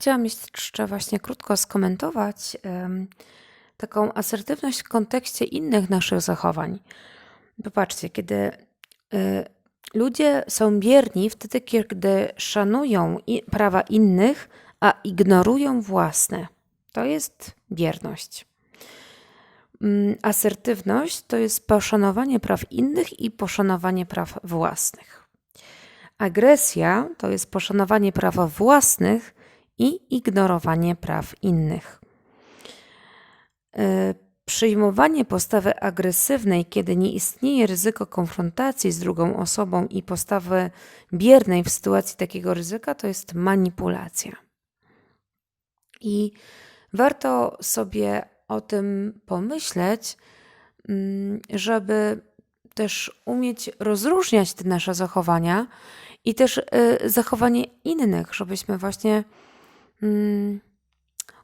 Chciałam jeszcze właśnie krótko skomentować taką asertywność w kontekście innych naszych zachowań. Popatrzcie, kiedy y, ludzie są bierni wtedy, kiedy szanują prawa innych, a ignorują własne. To jest bierność. Mm, Asertywność to jest poszanowanie praw innych i poszanowanie praw własnych. Agresja to jest poszanowanie praw własnych i ignorowanie praw innych. Y, Przyjmowanie postawy agresywnej, kiedy nie istnieje ryzyko konfrontacji z drugą osobą i postawy biernej w sytuacji takiego ryzyka, to jest manipulacja. I warto sobie o tym pomyśleć, mm, żeby też umieć rozróżniać te nasze zachowania i też y, zachowanie innych, żebyśmy właśnie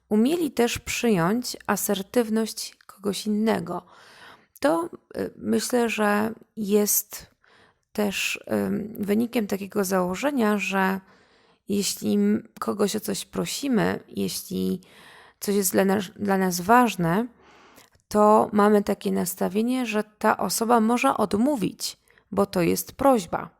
umieli też przyjąć asertywność kogoś innego. To y, myślę, że jest też wynikiem takiego założenia, że jeśli kogoś o coś prosimy, jeśli coś jest dla nas, dla nas ważne, to mamy takie nastawienie, że ta osoba może odmówić, bo to jest prośba.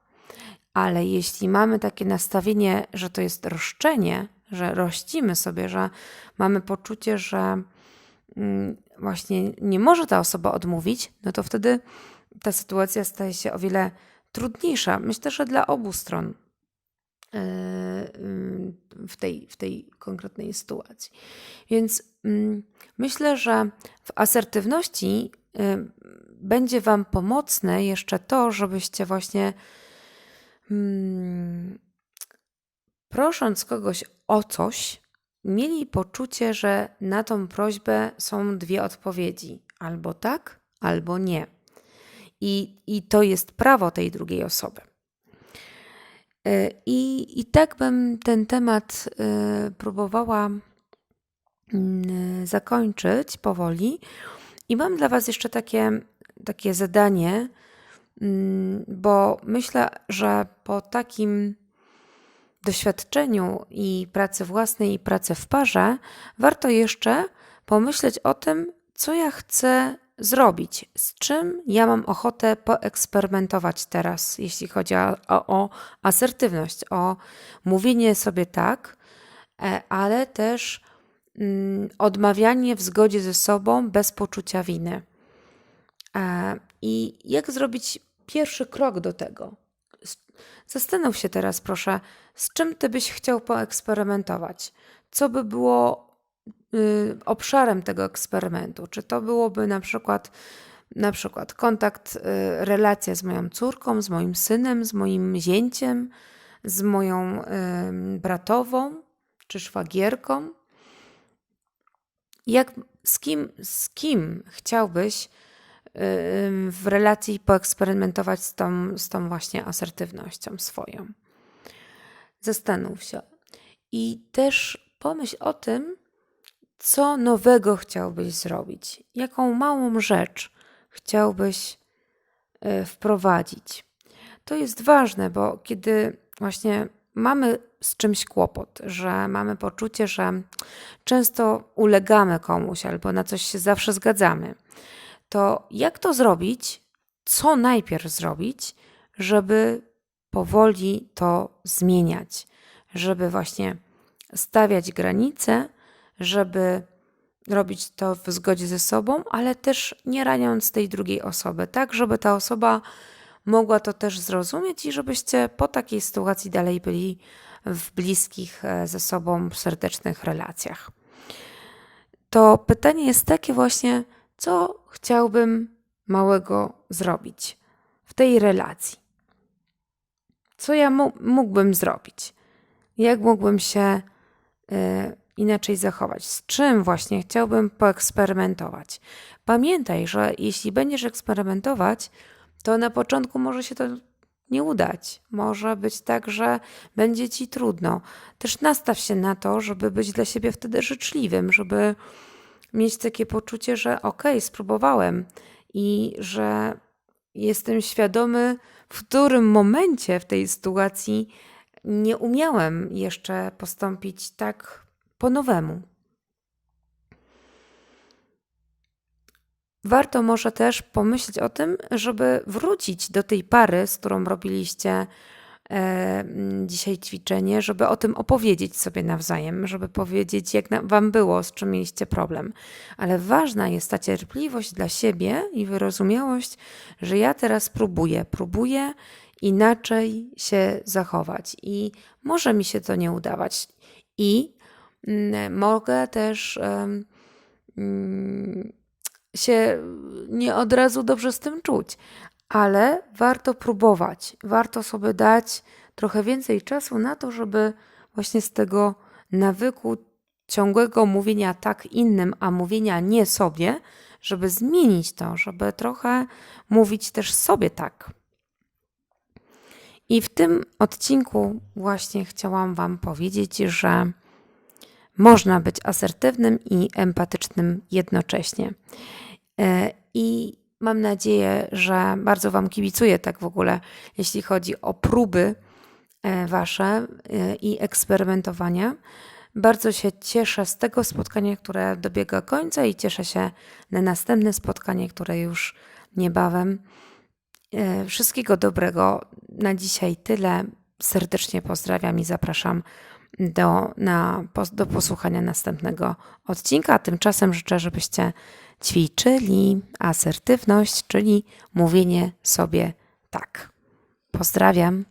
Ale jeśli mamy takie nastawienie, że to jest roszczenie, że rościmy sobie, że mamy poczucie, że mm, właśnie nie może ta osoba odmówić, no to wtedy ta sytuacja staje się o wiele trudniejsza. Myślę, że dla obu stron yy, yy, w tej, w tej konkretnej sytuacji. Więc mm, myślę, że w asertywności yy, będzie Wam pomocne jeszcze to, żebyście właśnie mm, prosząc kogoś o coś, mieli poczucie, że na tą prośbę są dwie odpowiedzi: albo tak, albo nie. I, i to jest prawo tej drugiej osoby. Y, I, I tak bym ten temat y, próbowała mm, zakończyć powoli. I mam dla Was jeszcze takie, takie zadanie, mm, bo myślę, że po takim doświadczeniu i pracy własnej, i pracy w parze, warto jeszcze pomyśleć o tym, co ja chcę zrobić, z czym ja mam ochotę poeksperymentować teraz, jeśli chodzi o, o, asertywność, o mówienie sobie tak, e, ale też mm, odmawianie w zgodzie ze sobą bez poczucia winy. E, I jak zrobić pierwszy krok do tego? Zastanów się teraz, proszę, z czym ty byś chciał poeksperymentować? Co by było y, obszarem tego eksperymentu? Czy to byłoby na przykład, na przykład kontakt, y, relacja z moją córką, z moim synem, z moim zięciem, z moją y, bratową czy szwagierką? Jak, z, kim, z kim chciałbyś w relacji poeksperymentować z tą, z tą właśnie asertywnością swoją. Zastanów się. I też pomyśl o tym, co nowego chciałbyś zrobić, jaką małą rzecz chciałbyś e, wprowadzić. To jest ważne, bo kiedy właśnie mamy z czymś kłopot, że mamy poczucie, że często ulegamy komuś albo na coś się zawsze zgadzamy, to jak to zrobić? Co najpierw zrobić, żeby powoli to zmieniać, żeby właśnie stawiać granice, żeby robić to w zgodzie ze sobą, ale też nie raniąc tej drugiej osoby, tak, żeby ta osoba mogła to też zrozumieć i żebyście po takiej sytuacji dalej byli w bliskich e, ze sobą serdecznych relacjach. To pytanie jest takie właśnie, co chciałbym małego zrobić w tej relacji? Co ja mógłbym zrobić? Jak mógłbym się y, inaczej zachować? Z czym właśnie chciałbym poeksperymentować? Pamiętaj, że jeśli będziesz eksperymentować, to na początku może się to nie udać. Może być tak, że będzie ci trudno. Też nastaw się na to, żeby być dla siebie wtedy życzliwym, żeby mieć takie poczucie, że okej, okay, spróbowałem i że jestem świadomy, w którym momencie w tej sytuacji nie umiałem jeszcze postąpić tak po nowemu. Warto może też pomyśleć o tym, żeby wrócić do tej pary, z którą robiliście dzisiaj ćwiczenie, żeby o tym opowiedzieć sobie nawzajem, żeby powiedzieć, jak Wam było, z czym mieliście problem. Ale ważna jest ta cierpliwość dla siebie i wyrozumiałość, że ja teraz próbuję, próbuję inaczej się zachować i może mi się to nie udawać. I mm, mogę też. Mm, się nie od razu dobrze z tym czuć, ale warto próbować, warto sobie dać trochę więcej czasu na to, żeby właśnie z tego nawyku ciągłego mówienia tak innym, a mówienia nie sobie, żeby zmienić to, żeby trochę mówić też sobie tak. I w tym odcinku właśnie chciałam Wam powiedzieć, że można być asertywnym i empatycznym jednocześnie. E, I mam nadzieję, że bardzo Wam kibicuję tak w ogóle, jeśli chodzi o próby e, Wasze e, i eksperymentowania. Bardzo się cieszę z tego spotkania, które dobiega końca i cieszę się na następne spotkanie, które już niebawem. Wszystkiego dobrego. Na dzisiaj tyle. Serdecznie pozdrawiam i zapraszam do, na, do posłuchania następnego odcinka. A tymczasem życzę, żebyście ćwiczyli asertywność, czyli mówienie sobie tak. Pozdrawiam.